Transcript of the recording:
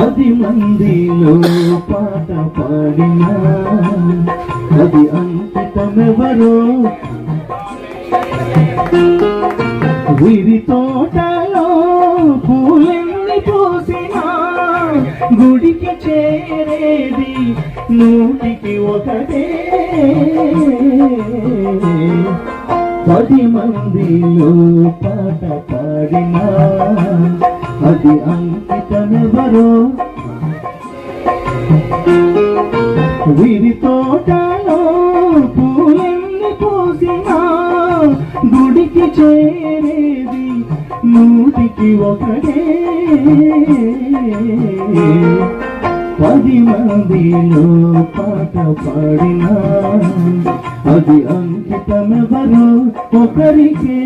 పది మందిలో పాట పాడినా. అది అంకితమెవరో? విరి తోటలో పూలెన్ని పోసినా. గుడికి చేరేది నూటికి ఒకటే. పది మందిలో పాట పాడినా. అది అంకితమెవరో? వీరి తోటలో పూలెన్ని పూసినా గుడికి చేరేది నూటికి ఒకటే. పది మందిలో పాట పాడినా అది అంకితమెవరో? ఒకరికే.